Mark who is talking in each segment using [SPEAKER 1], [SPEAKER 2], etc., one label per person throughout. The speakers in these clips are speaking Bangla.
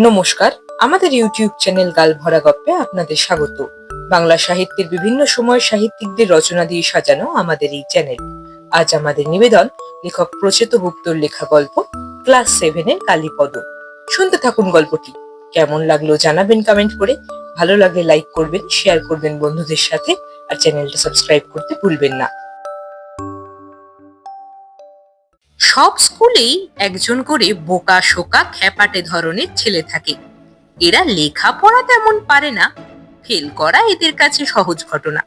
[SPEAKER 1] নমস্কার, আমাদের ইউটিউব চ্যানেল গাল ভরা গপ্পে আপনাদের স্বাগত। বাংলা সাহিত্যের বিভিন্ন সময় সাহিত্যিকদের রচনা দিয়ে সাজানো আমাদের এই চ্যানেল। আজ আমাদের নিবেদন, লেখক প্রচেত গুপ্তর লেখা গল্প, ক্লাস সেভেনের কালীপদ। শুনতে থাকুন গল্পটি। কেমন লাগল জানাবেন কমেন্ট করে। ভালো লাগলে লাইক করবেন শেয়ার করবেন বন্ধুদের সাথে। আর চ্যানেলটা সাবস্ক্রাইব করতে ভুলবেন না। সব স্কুলেই একজন করে বোকা শোকা খ্যাপাটে ধরনের ছেলে থাকে। এরা লেখাপড়া তেমন পারে না, ফেল করা এদের কাছে সহজ ঘটনা।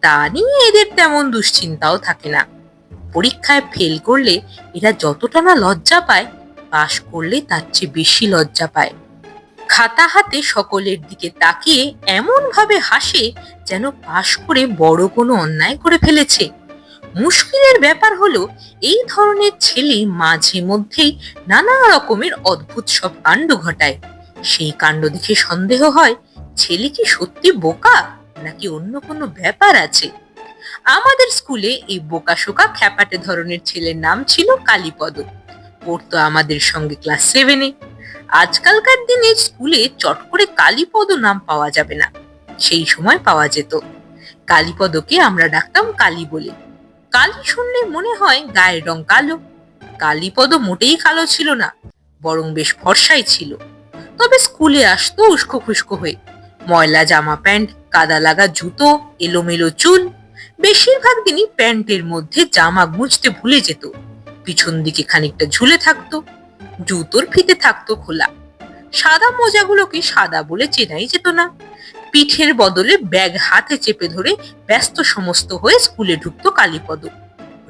[SPEAKER 1] তা নিয়ে এদের তেমন দুশ্চিন্তাও থাকে না। পরীক্ষায় ফেল করলে এরা যতটা না লজ্জা পায়, পাশ করলে তার চেয়ে বেশি লজ্জা পায়। খাতা হাতে সকলের দিকে তাকিয়ে এমন ভাবে হাসে যেন পাশ করে বড় কোনো অন্যায় করে ফেলেছে। মুশকিলের ব্যাপার হলো, এই ধরনের ছেলে মাঝে মধ্যেই নানা রকমের অদ্ভুত সব কাণ্ড ঘটায়। সেই কাণ্ড দেখে সন্দেহ হয়, ছেলে কি সত্যি বোকা, নাকি অন্য কোনো ব্যাপার আছে? আমাদের স্কুলে এই বোকা শোকা খ্যাপাটে ধরনের ছেলের নাম ছিল কালীপদ। পড়তো আমাদের সঙ্গে ক্লাস সেভেনে আজকালকার দিনে স্কুলে চট করে কালীপদ নাম পাওয়া যাবে না। সেই সময় পাওয়া যেত। কালীপদকে আমরা ডাকতাম কালী বলে। কালি শুনলে মনে হয় গায়ের রং কালো। কালীপদ মোটেই কালো ছিল না, বরং বেশ ফর্সাই ছিল। তবে স্কুলে আসতো উস্কো খুস্কো হয়ে। ময়লা জামা প্যান্ট, কাদা লাগা জুতো, এলোমেলো চুল, বেশিরভাগ দিনই প্যান্টের মধ্যে জামা গুঁজতে ভুলে যেত। পিছন দিকে খানিকটা ঝুলে থাকতো, জুতোর ফিতে থাকতো খোলা। সাদা মোজাগুলোকে সাদা বলে চেনাই যেত না। পিঠের বদলে ব্যাগ হাতে চেপে ধরে ব্যস্ত সমস্ত হয়ে স্কুলে ঢুকতো কালীপদ।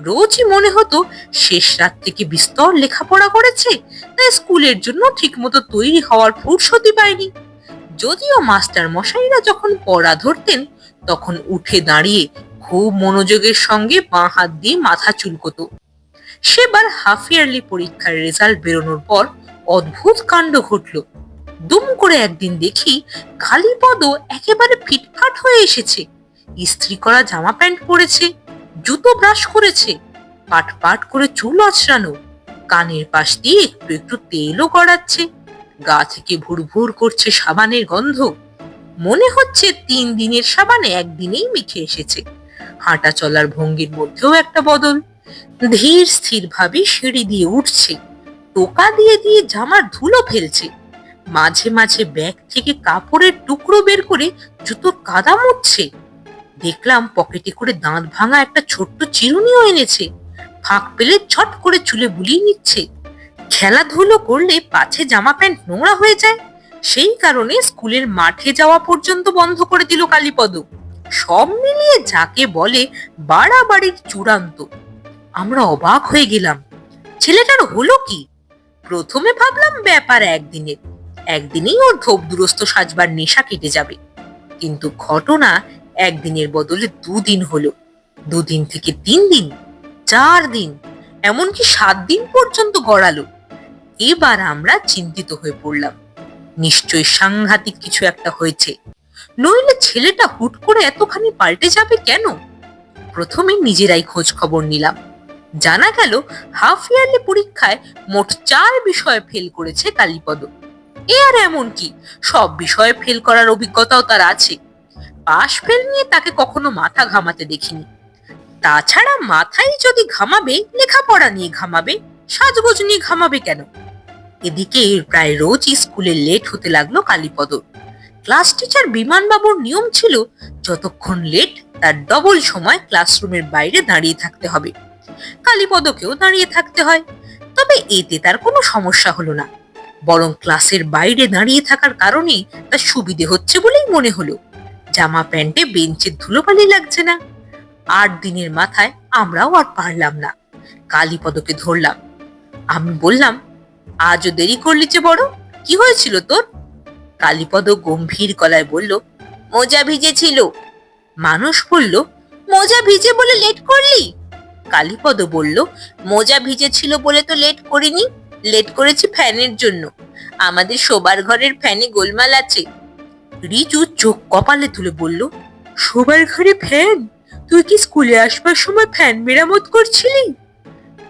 [SPEAKER 1] রোজই মনে হতো শেষ রাত থেকে বিস্তর লেখাপড়া করেছে, তাই স্কুলের জন্য ঠিকমতো তৈরি হওয়ার ফুরসতি পায়নি। যদিও মাস্টার মশাইরা যখন পড়া ধরতেন, তখন উঠে দাঁড়িয়ে খুব মনোযোগের সঙ্গে বাঁ হাত দিয়ে মাথা চুলকতো। সেবার হাফ ইয়ারলি পরীক্ষার রেজাল্ট বেরোনোর পর অদ্ভুত কাণ্ড ঘটলো। দুম করে একদিন দেখি খালি কালীপদ একেবারে ফিটফাট হয়ে এসেছে। ইস্ত্রি করা জামা প্যান্ট পরেছে, জুতো ব্রাশ করেছে, পাট পাট করে চুল আছড়ানো, কানের পাশ দিয়ে একটু একটু তেলও গড়াচ্ছে, গা থেকে ভুর ভুর করছে সাবানের গন্ধ। মনে হচ্ছে তিন দিনের সাবানে একদিনেই মিঠে এসেছে। হাঁটা চলার ভঙ্গির মধ্যেও একটা বদল। ধীর স্থির ভাবে সিঁড়ি দিয়ে উঠছে, টোকা দিয়ে দিয়ে জামার ধুলো ফেলছে। মাঝে মাঝে ব্যাগ থেকে কাপড়ের টুকরো বের করে জুতোর কাদা মুছছে দেখলাম পকেটে করে দাঁত ভাঙা একটা ছোট্ট চিরুনিও এনেছে। ফাঁক পেলে ছট করে চুলে বুলিয়ে নিচ্ছে। খেলাধুলো করলে পাছে জামা প্যান্ট নোংরা হয়ে যায়। সেই কারণে স্কুলের মাঠে যাওয়া পর্যন্ত বন্ধ করে দিল কালীপদ। সব মিলিয়ে যাকে বলে বাড়াবাড়ির চূড়ান্ত। আমরা অবাক হয়ে গেলাম। ছেলেটার হলো কি? প্রথমে ভাবলাম ব্যাপার একদিনের। একদিনেই ওর ধোপ দুরস্ত সাজবার নেশা কেটে যাবে। কিন্তু ঘটনা একদিনের বদলে দুদিন হলো। দুদিন থেকে তিন দিন, চার দিন, এমনকি সাত দিন পর্যন্ত গড়ালো। এবার আমরা চিন্তিত হয়ে পড়লাম। নিশ্চয় সাংঘাতিক কিছু একটা হয়েছে। নইলে ছেলেটা হুট করে এতখানি পাল্টে যাবে কেন? প্রথমে নিজেরাই খোঁজ খবর নিলাম। জানা গেল, হাফ ইয়ারলি পরীক্ষায় মোট চার বিষয়ে ফেল করেছে কালীপদ। এ আর এমন কি? সব বিষয়ে ফেল করার অভিজ্ঞতাও তার আছে। পাশ ফেল নিয়ে তাকে কখনো মাথা ঘামাতে দেখিনি। তাছাড়া মাথায় যদি ঘামাবে, লেখাপড়া নিয়ে ঘামাবে, সাজগোজ নিয়ে ঘামাবে কেন? এদিকে প্রায় রোজই স্কুলে লেট হতে লাগল কালীপদ। ক্লাস টিচার বিমানবাবুর নিয়ম ছিল, যতক্ষণ লেট তার ডবল সময় ক্লাসরুমের বাইরে দাঁড়িয়ে থাকতে হবে। কালীপদকেও দাঁড়িয়ে থাকতে হয়। তবে এতে তার কোনো সমস্যা হলো না। বরং ক্লাসের বাইরে দাঁড়িয়ে থাকার কারণে তার সুবিধে হচ্ছে বলেই মনে হলো। জামা প্যান্টে বেঞ্চের ধুলোবালি লাগছে না। আট দিনের মাথায় আমরাও আর পারলাম না। কালীপদকে ধরলাম। আমি বললাম, আজও দেরি করলি যে বড়, কি হয়েছিল তোর? কালীপদ গম্ভীর গলায় বলল, মোজা ভিজেছিল। মানুষ বলল, মোজা ভিজে বলে লেট করলি? কালীপদ বলল, মোজা ভিজেছিল বলে তো লেট করিনি। লেট করেছি ফ্যানের জন্য। আমাদের শোবার ঘরের ফ্যানে গোলমাল আছে। রিজু চোখ কপালে তুলে বলল, শোবার ঘরে ফ্যান? তুই কি স্কুলে আসবার সময় ফ্যান মেরামত করছিলি?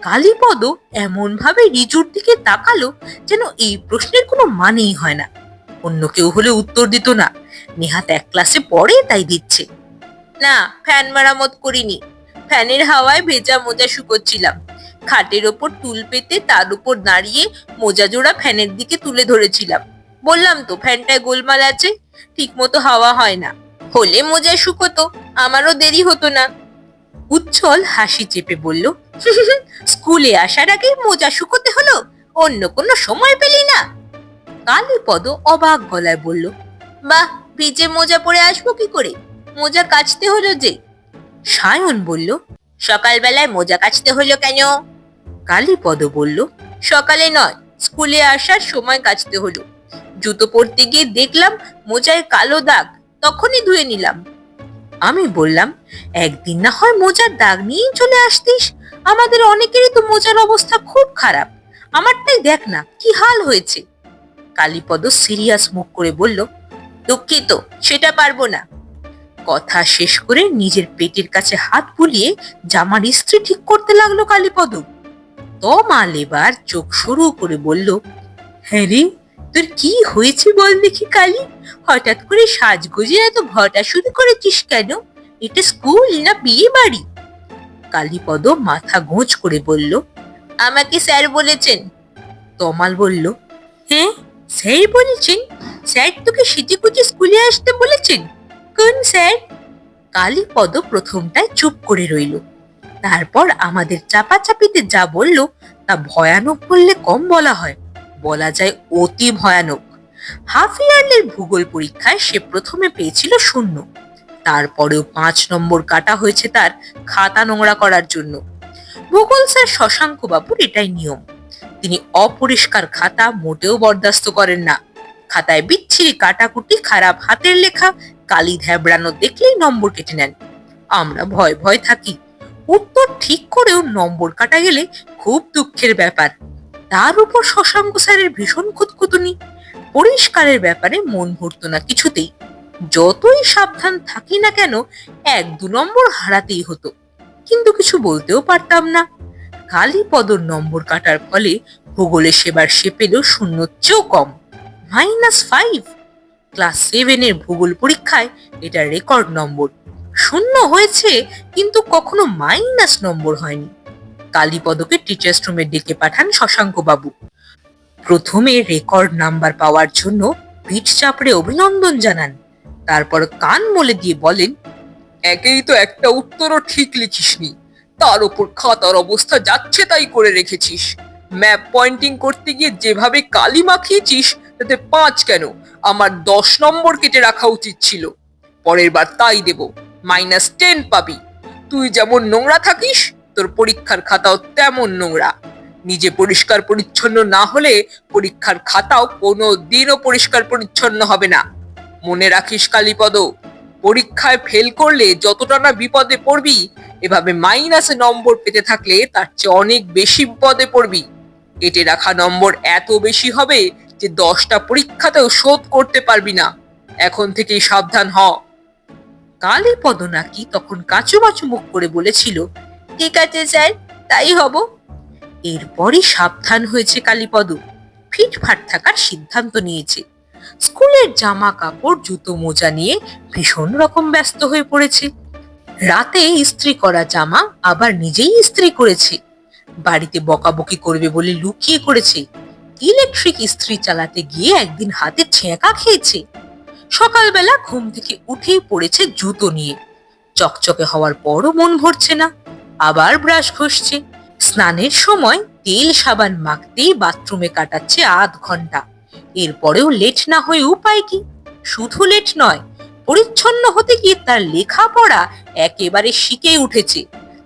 [SPEAKER 1] কালীপদ এমন ভাবে রিজুর দিকে তাকালো যেন এই প্রশ্নের কোনো মানেই হয় না। অন্য কেউ হলে উত্তর দিত না। নেহাত এক ক্লাসে পড়ে তাই দিচ্ছে। না, ফ্যান মেরামত করিনি। ফ্যানের হাওয়ায় ভেজা মোজা শুকোচ্ছিলাম। খাটের ওপর টুল পেতে তার উপর দাঁড়িয়ে মোজা জোড়া ফ্যানের দিকে তুলে ধরেছিলাম। বললাম তো, ফ্যানটায় গোলমাল আছে ঠিক মতো হাওয়া হয় না। হলে মোজা শুকোতো, আমারও দেরি হতো না। উচ্ছল হাসি চেপে বলল স্কুলে আসার আগে মোজা শুকোতে হলো, অন্য কোনো সময় পেলি না? কালীপদ অবাক গলায় বলল, বাহ ভিজে মোজা পরে আসব কি করে? মোজা কাচতে হলো যে। সায়ন বলল, সকালবেলায় মোজা কাচতে হলো কেন? কালীপদ বলল, সকালে নয়, স্কুলে আসার সময় কাচতে হলো। জুতো পরতে গিয়ে দেখলাম মোজায় কালো দাগ, তখনই ধুয়ে নিলাম। আমি বললাম, একদিন না হয় মোজার দাগ নিয়েই চলে আসতিস। আমাদের অনেকেরই তো মোজার অবস্থা খুব খারাপ। আমারটাই দেখ না, কি হাল হয়েছে? কালীপদ সিরিয়াস মুখ করে বলল, দুঃখিত, সেটা পারব না। কথা শেষ করে নিজের পেটের কাছে হাত বুলিয়ে জামার ইস্ত্রি ঠিক করতে লাগল কালীপদ। তমাল এবার চোখ শুরু করে বলল হ্যাঁ রে, তোর কি হয়েছে বল দেখি কালী? হঠাৎ করে সাজগোজে এত ঘটা শুরু করেছিস কেন? এটা স্কুল না বিয়ে বাড়ি? কালীপদ মাথা গোঁজ করে বলল, আমাকে স্যার বলেছেন। তমাল বলল হ্যাঁ স্যার বলেছেন? স্যার তোকে কুচি স্কুলে আসতে বলেছেন? কোন স্যার? কালীপদ প্রথমটায় চুপ করে রইল। তারপর আমাদের চাপাচাপিতে যা বলল, তা ভয়ানক বললে কম বলা হয়। বলা যায় অতি ভয়ানক। হাফ ইয়ার্লির ভূগোল পরীক্ষায় সে প্রথমে পেয়েছিল শূন্য। তারপরেও পাঁচ নম্বর কাটা হয়েছে তার খাতা নোংরা করার জন্য। ভূগোল স্যার শশাঙ্ক বাবুর এটাই নিয়ম। তিনি অপরিষ্কার খাতা মোটেও বরদাস্ত করেন না। খাতায় বিচ্ছিরি কাটাকুটি, খারাপ হাতের লেখা, কালি ধ্যাবড়ানো দেখলেই নম্বর কেটে নেন। আমরা ভয় ভয় থাকি। উত্তর ঠিক করেও নম্বর কাটা গেলে খুব দুঃখের ব্যাপার। তার উপর শশাঙ্ক স্যারের ভীষণ খুঁতখুতুনি। পরিষ্কারের ব্যাপারে মন ভরতো না কিছুতেই। যতই সাবধান থাকি না কেন, এক দু নম্বর হারাতেই হতো। কিন্তু কিছু বলতেও পারতাম না। কালীপদর নম্বর কাটার ফলে ভূগোলে সেবার সে পেল শূন্য চেয়েও কম। Minus five. ক্লাস সেভেনের ভূগোল পরীক্ষায় এটা রেকর্ড নম্বর। শূন্য হয়েছে, কিন্তু কখনো মাইনাস নম্বর হয়নি। কালীপদকে টিচার্স রুমে ডেকে পাঠান শশাঙ্ক বাবু প্রথমে রেকর্ড নাম্বার পাওয়ার জন্য পিঠ চাপড়ে অভিনন্দন জানান। তারপর কান বলে দিয়ে বলেন,
[SPEAKER 2] একেই তো একটা উত্তরও ঠিক লিখিসনি। তার উপর খাতার অবস্থা যাচ্ছে তাই করে রেখেছিস। ম্যাপ পয়েন্টিং করতে গিয়ে যেভাবে কালি মাখিয়েছিস, তাতে পাঁচ কেন? আমার দশ নম্বর কেটে রাখা উচিত ছিল। পরের বার তাই দেব। মাইনাস টেন পাবি। তুই যেমন নোংরা থাকিস, তোর পরীক্ষার খাতাও তেমন নোংরা। নিজে পরিষ্কার পরিচ্ছন্ন না হলে পরীক্ষার খাতাও কোনো দিনও পরিষ্কার পরিচ্ছন্ন হবে না। মনে রাখিস, কালীপদ, পরীক্ষায় ফেল করলে যতটা না বিপদে পড়বি, এভাবে মাইনাসে নম্বর পেতে থাকলে তার চেয়ে অনেক বেশি বিপদে পড়বি। এটে রাখা নম্বর এত বেশি হবে যে দশটা পরীক্ষাতেও শোধ করতে পারবি না। এখন থেকেই সাবধান হ।
[SPEAKER 1] কালীপদ নাকি তখন কাচুমাচু মুখ করে বলেছিল ঠিক আছে স্যার তাই হব। এরপরই সাবধান হয়েছে কালীপদ। ফিটফাট থাকার সিদ্ধান্ত নিয়েছে। স্কুলের জামা কাপড় জুতো, মোজা নিয়ে ভীষণ রকম ব্যস্ত হয়ে পড়েছে। রাতে ইস্ত্রি করা জামা আবার নিজেই ইস্ত্রি করেছে। বাড়িতে বকাবকি করবে বলে লুকিয়ে করেছে। ইলেকট্রিক ইস্ত্রি চালাতে গিয়ে একদিন হাতে ছেঁকা খেয়েছে। সকালবেলা ঘুম থেকে উঠেই পড়েছে জুতো নিয়ে। চকচকে হওয়ার পরও মন ভরছে না। আবার ব্রাশ ঘষছে। স্নানের সময় তেল সাবান মাখতেই বাথরুমে কাটাচ্ছে আধ ঘণ্টা। এরপরেও লেট না হয়ে উপায় কি? শুধু লেট নয়, পরিচ্ছন্ন হতে গিয়ে তার লেখাপড়া একেবারে শিখে উঠেছে।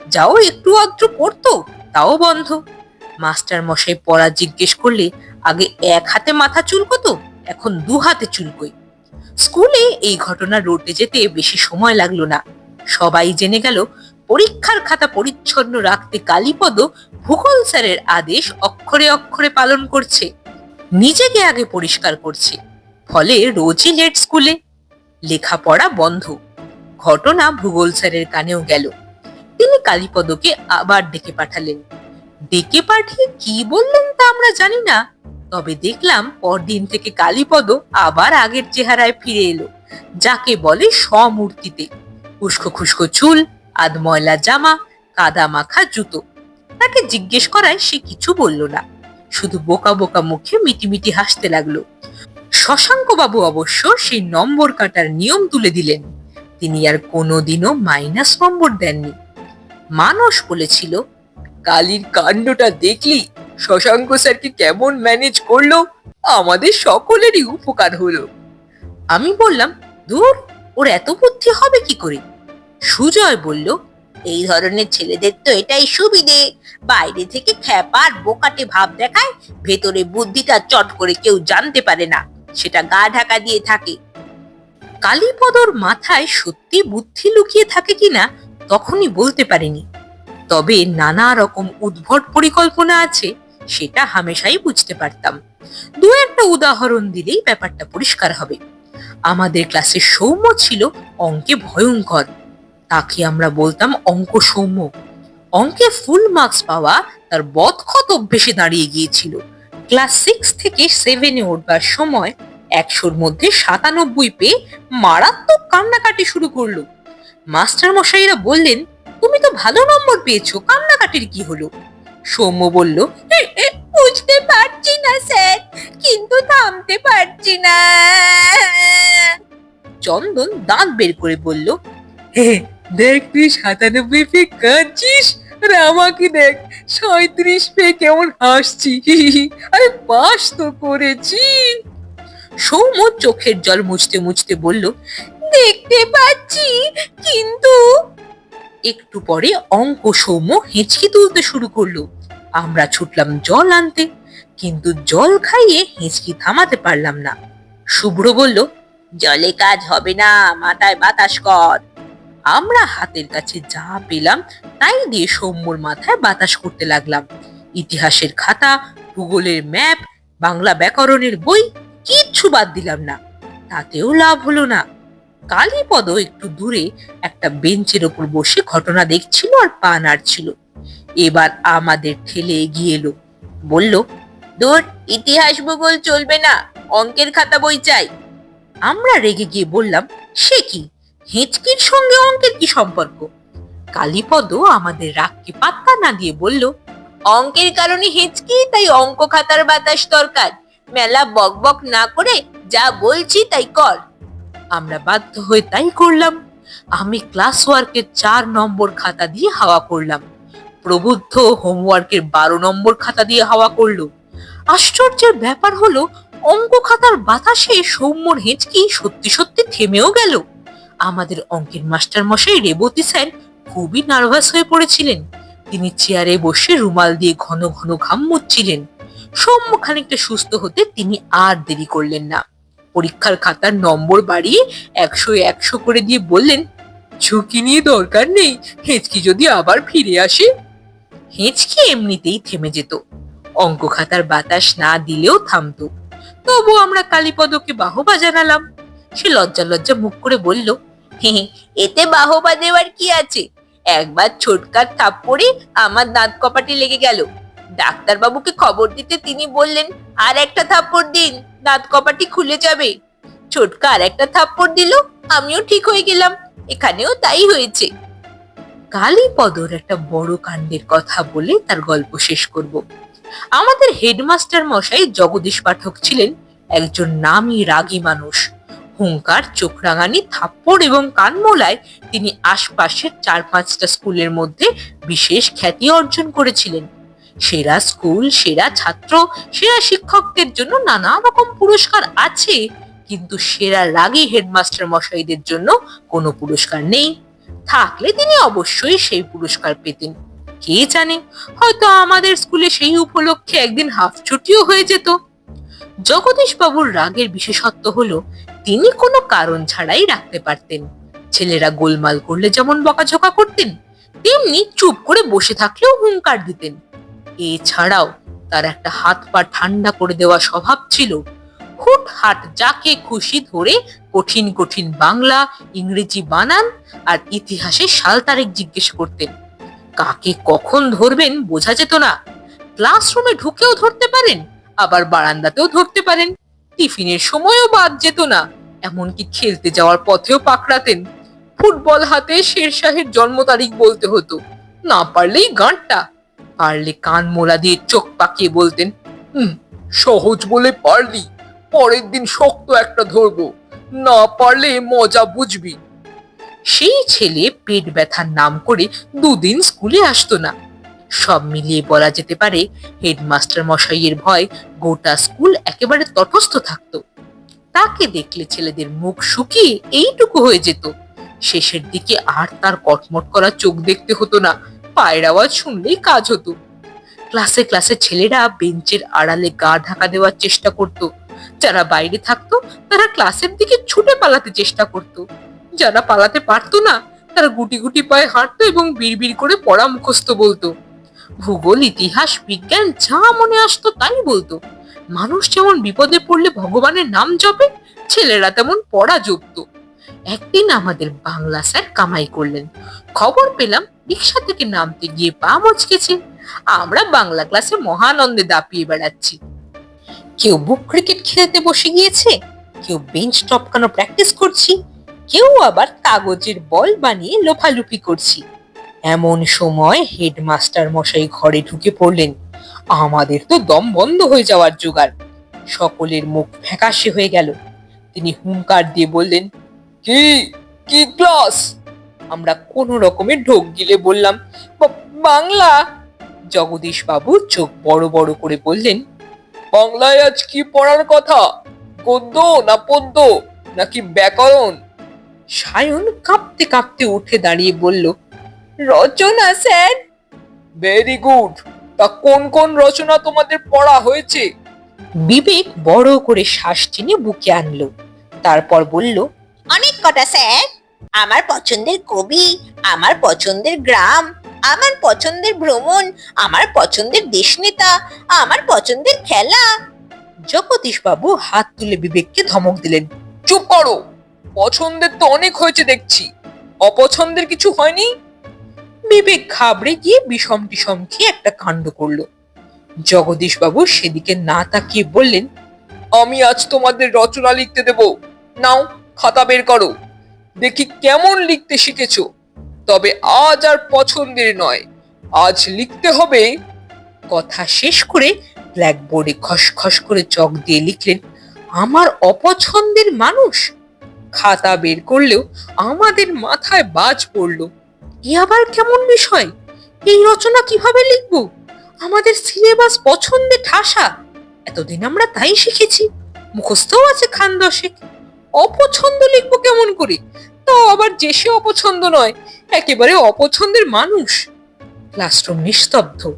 [SPEAKER 1] যাও একটু আদ্র পড়তো, তাও বন্ধ। মাস্টার মশাই পড়া জিজ্ঞেস করলে, আগে এক হাতে মাথা চুলকোতো, এখন দু হাতে চুলকোই স্কুলে এই ঘটনা রটে যেতে বেশি সময় লাগল না। সবাই জেনে গেল, পরীক্ষার খাতা পরিচ্ছন্ন রাখতে কালীপদ ভূগোল স্যারের আদেশ অক্ষরে অক্ষরে পালন করছে। নিজেকে আগে পরিষ্কার করছে। ফলে রোজই লেট স্কুলে। লেখাপড়া বন্ধ। ঘটনা ভূগোল স্যারের কানেও গেল। তিনি কালীপদকে আবার ডেকে পাঠালেন। ডেকে পাঠিয়ে কি বললেন তা আমরা জানি না। তবে দেখলাম পরদিন থেকে কালীপদ আবার আগের চেহারায় ফিরে এলো, যাকে বলে স্বমূর্তিতে। উস্কো খুস্কো চুল আধ ময়লা জামা, কাদা মাখা জুতো। তাকে জিজ্ঞেস করায় সে কিছু বলল না। শুধু বোকা বোকা মুখে মিটিমিটি হাসতে লাগল। শশাঙ্ক বাবু অবশ্য সেই নম্বর কাটার নিয়ম তুলে দিলেন। তিনি আর কোনোদিনও মাইনাস নম্বর দেননি। মানস বলেছিল,
[SPEAKER 2] কালির কাণ্ডটা দেখলি শশাঙ্ক স্যারকে কেমন ম্যানেজ করল? আমাদের সকলেরই উপকার হলো।
[SPEAKER 1] আমি বললাম, দূর, ওর এত বুদ্ধি হবে কি করে? সুজয় বলল, এই ধরনের ছেলেদের তো এটাই সুবিধে। বাইরে থেকে খ্যাপার বোকাটে ভাব দেখায়, ভেতরে বুদ্ধিটা চট করে কেউ জানতে পারে না। সেটা গা ঢাকা দিয়ে থাকে। কালীপদর মাথায় সত্যি বুদ্ধি লুকিয়ে থাকে কিনা তখনই বলতে পারিনি। তবে নানা রকম উদ্ভট পরিকল্পনা আছে। সেটা হামেশাই বুঝতে পারতাম। দু একটা উদাহরণ দিলেই ব্যাপারটা পরিষ্কার হবে। আমাদের ক্লাসে সৌম্য ছিল অঙ্কে ভয়ঙ্কর। তাকে আমরা বলতাম অঙ্ক সৌম্য। অঙ্কে ফুল মার্কস পাওয়া তার বদখত অভ্যেসে দাঁড়িয়ে গিয়েছিল। ক্লাস সিক্স থেকে সেভেনে উঠবার সময় একশোর মধ্যে সাতানব্বই পেয়ে মারাত্মক কান্নাকাটি শুরু করল। মাস্টার মশাইরা বললেন, তুমি তো ভালো নম্বর পেয়েছ, কান্নাকাটির কি হলো? সৌম্য বলল বুঝতে পারছি না, স্যার। কিন্তু থামতে পারছি না। চন্দন দাঁত বের করে বলল, হে,
[SPEAKER 2] দেখ তুই সাতানব্বই পেয়ে কাঁদছিস, আর আমাকে দেখ সাঁত্রিশ পেয়ে কেমন হাসছি। আরে পাস তো করেছি।
[SPEAKER 1] সৌম্য চোখের জল মুছতে মুছতে বলল, দেখতে পাচ্ছি, কিন্তু একটু পরে অঙ্ক সৌম্য হেঁচকি তুলতে শুরু করল। আমরা ছুটলাম জল আনতে। কিন্তু জল খাইয়ে হেঁচকি থামাতে পারলাম না। শুভ্র বলল, জলে কাজ হবে না, মাথায় বাতাস কর। আমরা হাতের কাছে যা পেলাম, তাই দিয়ে সৌম্যর মাথায় বাতাস করতে লাগলাম। ইতিহাসের খাতা, ভূগোলের ম্যাপ, বাংলা ব্যাকরণের বই, কিচ্ছু বাদ দিলাম না। তাতেও লাভ হলো না। কালীপদ একটু দূরে একটা বেঞ্চের ওপর বসে ঘটনা দেখছিল আর পা নাড়ছিল এবার আমাদের ঠেলে এগিয়ে এলো। বলল দূর ইতিহাস ভূগোল চলবে না। অঙ্কের খাতা বই চাই। আমরা রেগে গিয়ে বললাম, সে কি? হেঁচকির সঙ্গে অঙ্কের কি সম্পর্ক? কালীপদ আমাদের রাগকে পাত্তা না দিয়ে বলল, অঙ্কের কারণে হেঁচকি, তাই অঙ্ক খাতার বাতাস দরকার। মেলা বকবক না করে যা বলছি তাই কর। আমরা বাধ্য হয়ে তাই করলাম। আমি ক্লাস ওয়ার্কের চার নম্বর খাতা দিয়ে হাওয়া করলাম। প্রবুদ্ধ হোমওয়ার্কের বারো নম্বর খাতা দিয়ে হাওয়া করল। আশ্চর্যের ব্যাপার হলো অঙ্ক খাতার বাতাসে সৌম্যর হেঁচকি সত্যি সত্যি থেমেও গেল। আমাদের অঙ্কের মাস্টার মশাই রেবতী স্যার খুবই নার্ভাস হয়ে পড়েছিলেন। তিনি চেয়ারে বসে রুমাল দিয়ে ঘন ঘন ঘাম মুচ্ছিলেন। সৌম্য খানিকটা সুস্থ হতে তিনি আর দেরি করলেন না। পরীক্ষার খাতার নম্বর বাড়িয়ে একশো একশো করে দিয়ে বললেন,
[SPEAKER 2] ঝুঁকি নিয়ে দরকার নেই, হেঁচকি যদি আবার ফিরে আসে?
[SPEAKER 1] হেঁচকি এমনিতেই থেমে যেত। অঙ্ক খাতার বাতাস না দিলেও থামতো। তবু আমরা কালীপদকে বাহবা জানালাম। সে লজ্জা লজ্জা মুখ করে বলল, "হে এতে বাহবা দেওয়ার কি আছে? একবার ছোটকার থাপ্পড়ে আমার দাঁত কপাটি লেগে গেল। ডাক্তারবাবুকে খবর দিতে তিনি বললেন, আর একটা থাপ্পড় দিন, দাঁত কপাটি খুলে যাবে। ছোটকা আর একটা থাপ্পড় দিল, আমিও ঠিক হয়ে গেলাম, এখানেও তাই হয়েছে। কালীপদর একটা বড় কাণ্ডের কথা বলে তার গল্প শেষ করব। আমাদের হেডমাস্টার মশাই জগদীশ পাঠক ছিলেন একজন নামী রাগী মানুষ। হুঙ্কার চোখ রাঙানি থাপ্পড় এবং কানমোলায় তিনি আশপাশের চার পাঁচটা স্কুলের মধ্যে বিশেষ খ্যাতি অর্জন করেছিলেন। সেরা স্কুল, সেরা ছাত্র, সেরা শিক্ষকদের জন্য নানা রকম পুরস্কার আছে, কিন্তু সেরা রাগী হেডমাস্টার মশাইদের জন্য কোনো পুরস্কার নেই। থাকলে তিনি অবশ্যই সেই পুরস্কার পেতেন। কে জানে? হয়তো আমাদের স্কুলে সেই উপলক্ষে একদিন হাফ ছুটিও হয়ে যেত। জগদীশ বাবুর রাগের বিশেষত্ব হলো, তিনি কোনো কারণ ছাড়াই রাখতে পারতেন। ছেলেরা গোলমাল করলে যেমন বকাঝকা করতেন, তেমনি চুপ করে বসে থাকলেও হুঙ্কার দিতেন। এছাড়াও তার একটা হাত পা ঠান্ডা করে দেওয়া স্বভাব ছিল। হুট হাট যাকে খুশি ধরে কঠিন কঠিন বাংলা, ইংরেজি বানান আর ইতিহাসে সাল তারিখ জিজ্ঞেস করতেন। কাকে কখন ধরবেন বোঝা যেত না। ক্লাসরুমে ঢুকেও ধরতে পারেন, আবার বারান্দাতেও ধরতে পারেন। টিফিনের সময়ও বাদ যেত না, এমনকি খেলতে যাওয়ার পথেও পাকড়াতেন। ফুটবল হাতে শেরশাহের জন্ম তারিখ বলতে হতো, না পারলেই গানটা পারলে কান মোলা দিয়ে চোখ পাকিয়ে বলতেন,
[SPEAKER 2] হুম, সহজ বলে পারলি, পরের দিন শক্ত একটা ধরবো, না পারলে মজা বুঝবি।
[SPEAKER 1] সেই ছেলে পেট ব্যথার নাম করে দুদিন স্কুলে আসতো না। সব মিলিয়ে বলা যেতে পারে হেডমাস্টার মশাইয়ের ভয় গোটা স্কুল একেবারে তটস্থ থাকতো। তাকে দেখলে ছেলেদের মুখ শুকিয়ে এইটুকু হয়ে যেত। শেষের দিকে আর তার কটমট করা চোখ দেখতে হতো না, পায়ের আওয়াজ শুনলেই কাজ হতো। ক্লাসে ক্লাসে ছেলেরা বেঞ্চের আড়ালে গা ঢাকা দেওয়ার চেষ্টা করত। যারা বাইরে থাকতো, তারা ক্লাসের দিকে ছুটে পালাতে চেষ্টা করত। যারা পালাতে পারতো না, তারা গুটি গুটি পায়ে হাঁটতো এবং বিড়বিড় করে পড়া মুখস্থ বলতো। ভূগোল, ইতিহাস, বিজ্ঞান যা মনে আসতো তাই বলতো। মানুষ যেমন বিপদে পড়লে ভগবানের নাম জপে, ছেলেরা তেমন পড়া জপত। একদিন আমাদের বাংলা স্যার কামাই করলেন। খবর পেলাম রিক্সা থেকে নামতে গিয়ে পা মচকেছে। আমরা বাংলা ক্লাসে মহানন্দে দাপিয়ে বেড়াচ্ছি। কেউ বুক ক্রিকেট খেলতে বসে গিয়েছে, কেউ বেঞ্চ টপকানো প্র্যাকটিস করছি? কেউ আবার কাগজের বল বানিয়ে লোফালুপি করছি। এমন সময় হেডমাস্টার মশাই ঘরে ঢুকে পড়লেন। আমাদের তো দম বন্ধ হয়ে যাওয়ার জোগাড়। সকলের মুখ ফ্যাকাশে হয়ে গেল। তিনি হুঙ্কার দিয়ে বললেন,
[SPEAKER 2] কি? কি ক্লাস?
[SPEAKER 1] আমরা কোনো রকমে ঢোক গিলে বললাম বাংলা? জগদীশ বাবু চোখ বড় বড় করে বললেন,
[SPEAKER 2] বাংলায় আজ কি পড়ার কথা? গদ্য না পদ্য? নাকি ব্যাকরণ?
[SPEAKER 1] সায়ন কাঁপতে কাঁপতে উঠে দাঁড়িয়ে বলল রচনা স্যার!
[SPEAKER 2] ভেরি গুড তা কোন কোন রচনা তোমাদের পড়া হয়েছে?
[SPEAKER 1] বিবেক বড় করে শ্বাস টেনে বুকে আনলো। তারপর বলল
[SPEAKER 3] অনেক কটা স্যার। আমার পছন্দের কবি আমার পছন্দের গ্রাম আমার পছন্দের ভ্রমণ আমার পছন্দের দেশনেতা আমার পছন্দের খেলা।
[SPEAKER 1] জগদীশ বাবু হাত তুলে বিবেককে ধমক দিলেন
[SPEAKER 2] চুপ করো! পছন্দের তো অনেক হয়েছে দেখছি। অপছন্দের কিছু হয়নি?
[SPEAKER 1] বিবেক ঘাবড়ে গিয়ে বিষম টিসম খেয়ে একটা কাণ্ড করল। জগদীশ বাবু সেদিকে না তাকিয়ে বললেন,
[SPEAKER 2] আমি আজ তোমাদের রচনা লিখতে দেব। নাও, খাতা বের করো। দেখি কেমন লিখতে শিখেছো। তবে আজ আর পছন্দের নয়। আজ লিখতে হবে
[SPEAKER 1] কথা শেষ করে ব্ল্যাকবোর্ডে খসখস করে চক দিয়ে লিখলেন, আমার অপছন্দের মানুষ? খাতা বের করলেও আমাদের মাথায় বাজ পড়ল। এ আবার কেমন বিষয়? এই রচনা কীভাবে লিখব? আমাদের সিলেবাস পছন্দে ঠাসা। এতদিন আমরা তাই শিখেছি। মুখস্থও আছে খান দশেক। অপছন্দ লিখব কেমন করে? তাও আবার যে সে অপছন্দ নয়, একেবারে অপছন্দের মানুষ। ক্লাসরুম নিস্তব্ধ।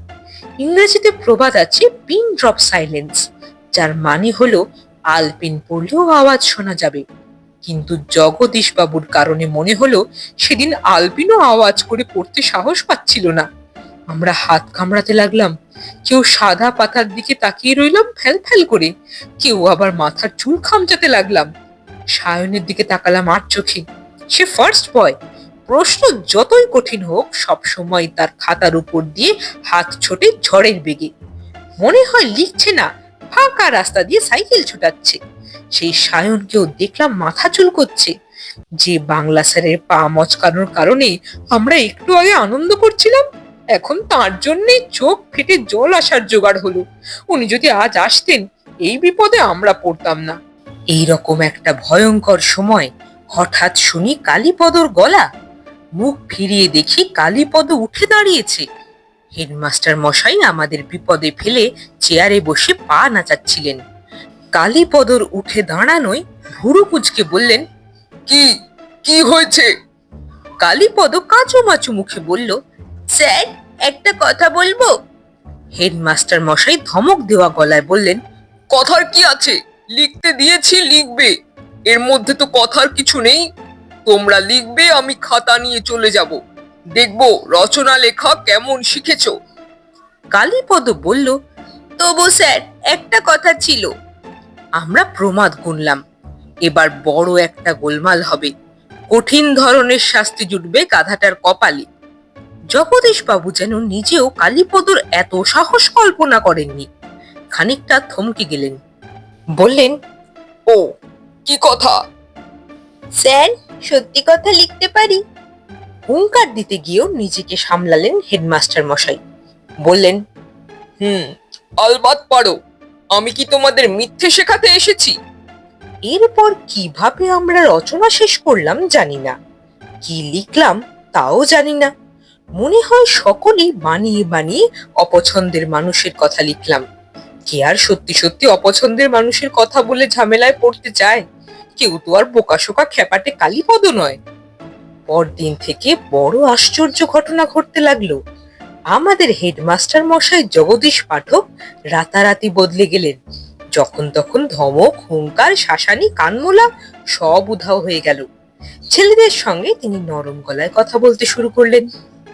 [SPEAKER 1] ইংরেজিতে প্রবাদ আছে, পিন ড্রপ সাইলেন্স যার মানে হলো, আলপিন পড়লেও আওয়াজ শোনা যাবে। কিন্তু জগদীশ বাবুর কারণে মনে হলো সেদিন আলপিনও আওয়াজ করে পড়তে সাহস পাচ্ছিল না। আমরা হাত কামড়াতে লাগলাম। কেউ সাদা পাতার দিকে তাকিয়ে রইলাম ফ্যাল ফ্যাল করে। কেউ আবার মাথার চুল খামচাতে লাগলাম। সায়নের দিকে তাকালাম আর চোখে। সে ফার্স্ট বয় প্রশ্ন যতই কঠিন হোক, সব সময় তার খাতার উপর দিয়ে হাত ছোটে ঝড়ের বেগে। মনে হয় লিখছে না, ফাঁকা রাস্তা দিয়ে সাইকেল ছোটাচ্ছে। সেই সায়নকেও দেখলাম মাথা চুলকোচ্ছে যে বাংলা স্যারের পা মচকানোর কারণে আমরা একটু আগে আনন্দ করছিলাম, এখন তার জন্যে চোখ ফেটে জল আসার জোগাড় হলো। উনি যদি আজ আসতেন, এই বিপদে আমরা পড়তাম না। এই রকম একটা ভয়ঙ্কর সময়, হঠাৎ শুনি কালীপদর গলা। মুখ ফিরিয়ে দেখি কালীপদ উঠে দাঁড়িয়েছে। হেডমাস্টার মশাই আমাদের বিপদে ফেলে চেয়ারে বসে পা নাচাচ্ছিলেন। কালীপদর উঠে দাঁড়ানোয় ভুরু কুচকে বললেন,
[SPEAKER 2] কি কি হয়েছে?
[SPEAKER 1] কালীপদ কাঁচু মাচু মুখে বলল, স্যার, একটা কথা বলব? হেডমাস্টার মশাই ধমক দেওয়া গলায় বললেন,
[SPEAKER 2] কথার কি আছে? লিখতে দিয়েছি, লিখবে। এর মধ্যে তো কথার কিছু নেই। তোমরা লিখবে, আমি খাতা নিয়ে চলে যাব। দেখব রচনা লেখা কেমন শিখেছো?
[SPEAKER 1] কালীপদ বলল, তবু স্যার, একটা কথা ছিল। আমরা প্রমাদ গুনলাম। এবার বড় একটা গোলমাল হবে। কঠিন ধরনের শাস্তি জুটবে গাধাটার কপালে। জগদীশ বাবু যেন নিজেও কালীপদর এত সাহস কল্পনা করেননি। খানিকটা থমকে গেলেন। বললেন
[SPEAKER 2] ও কি কথা?
[SPEAKER 3] স্যার সত্যি কথা লিখতে পারি?
[SPEAKER 1] হুঙ্কার দিতে গিয়েও নিজেকে সামলালেন হেডমাস্টার মশাই বললেন
[SPEAKER 2] হুম আলবাত পারো। আমি কি তোমাদের মিথ্যে শেখাতে এসেছি?
[SPEAKER 1] এরপর কীভাবে আমরা রচনা শেষ করলাম জানি না। কি লিখলাম তাও জানি না। মনে হয় সকলেই বানিয়ে বানিয়ে অপছন্দের মানুষের কথা লিখলাম। কে আর সত্যি সত্যি অপছন্দের মানুষের কথা বলে ঝামেলায় পড়তে চায়? কেউ তো আর বোকাশোকা খেপাটে কালীপদ নয়। পরদিন থেকে বড় আশ্চর্য ঘটনা ঘটতে লাগল। আমাদের হেডমাস্টার মশাই জগদীশ পাঠক রাতারাতি বদলে গেলেন। যখন তখন ধমক, হুঙ্কার, শাসানি, কানমোলা সব উধাও হয়ে গেল। ছেলেদের সঙ্গে তিনি নরম গলায় কথা বলতে শুরু করলেন।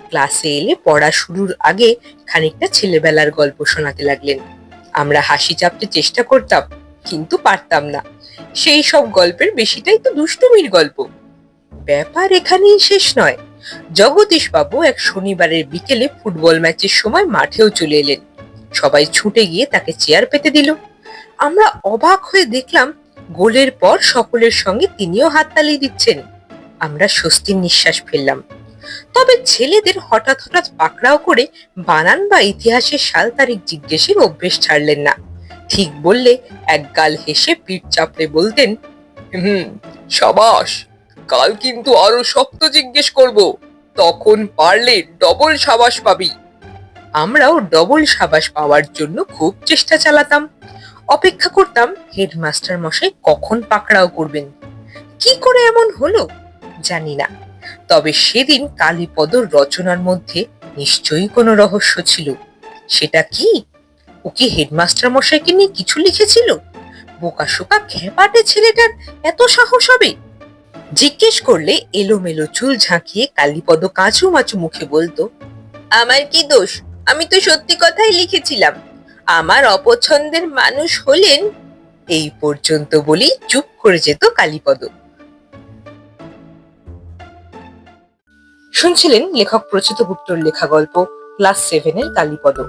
[SPEAKER 1] ক্লাসে এলে পড়া শুরুর আগে খানিকটা ছেলেবেলার গল্প শোনাতে লাগলেন। আমরা হাসি চাপতে চেষ্টা করতাম, কিন্তু পারতাম না। সেই সব গল্পের বেশিটাই তো দুষ্টুমির গল্প। ব্যাপার এখানেই শেষ নয়। জগদীশ বাবু এক শনিবারের বিকেলে ফুটবল ম্যাচের সময় মাঠেও চলে এলেন। সবাই ছুটে গিয়ে তাকে চেয়ার পেতে দিল। আমরা অবাক হয়ে দেখলাম, গোলের পর সকলের সঙ্গে তিনিও হাততালি দিচ্ছেন। আমরা স্বস্তির নিঃশ্বাস ফেললাম। তবে ছেলেদের হঠাৎ হঠাৎ পাকড়াও করে বানান বা ইতিহাসের সাল তারিখ জিজ্ঞেসের অভ্যেস ছাড়লেন না। ঠিক বললে এক গাল হেসে পিঠ চাপড়ে বলতেন,
[SPEAKER 2] হুম, সাবাস। কাল কিন্তু আরও শক্ত জিজ্ঞেস করব, তখন পারলে ডবল সাবাস পাবি।
[SPEAKER 1] আমরাও ডবল সাবাস পাওয়ার জন্য খুব চেষ্টা চালাতাম। অপেক্ষা করতাম হেডমাস্টার মশাই কখন পাকড়াও করবেন। কি করে এমন হলো? জানি না। তবে সেদিন কালীপদর রচনার মধ্যে নিশ্চয়ই কোনো রহস্য ছিল। সেটা কি? ও কি হেডমাস্টার মশাইকে নিয়ে কিছু লিখেছিল? বোকাশোকা খেপাটে ছেলেটার এত সাহস হবে? জিজ্ঞেস করলে এলোমেলো চুল ঝাঁকিয়ে কালীপদ কাঁচু মাচু মুখে বলতো,
[SPEAKER 3] আমার কি দোষ? আমি তো সত্যি কথাই লিখেছিলাম। আমার অপছন্দের মানুষ হলেন
[SPEAKER 1] এই পর্যন্ত বলেই চুপ করে যেত কালীপদ। শুনছিলেন লেখক প্রচিত গুপ্তর লেখা গল্প, ক্লাস সেভেনের কালীপদ।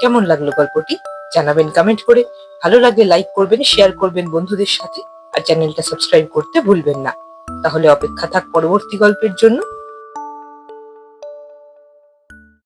[SPEAKER 1] কেমন লাগল গল্পটি? জানাবেন কমেন্ট করে। ভালো লাগলে লাইক করবেন শেয়ার করবেন বন্ধুদের সাথে। আর চ্যানেলটা সাবস্ক্রাইব করতে ভুলবেন না। তাহলে অপেক্ষা থাক পরবর্তী গল্পের জন্য।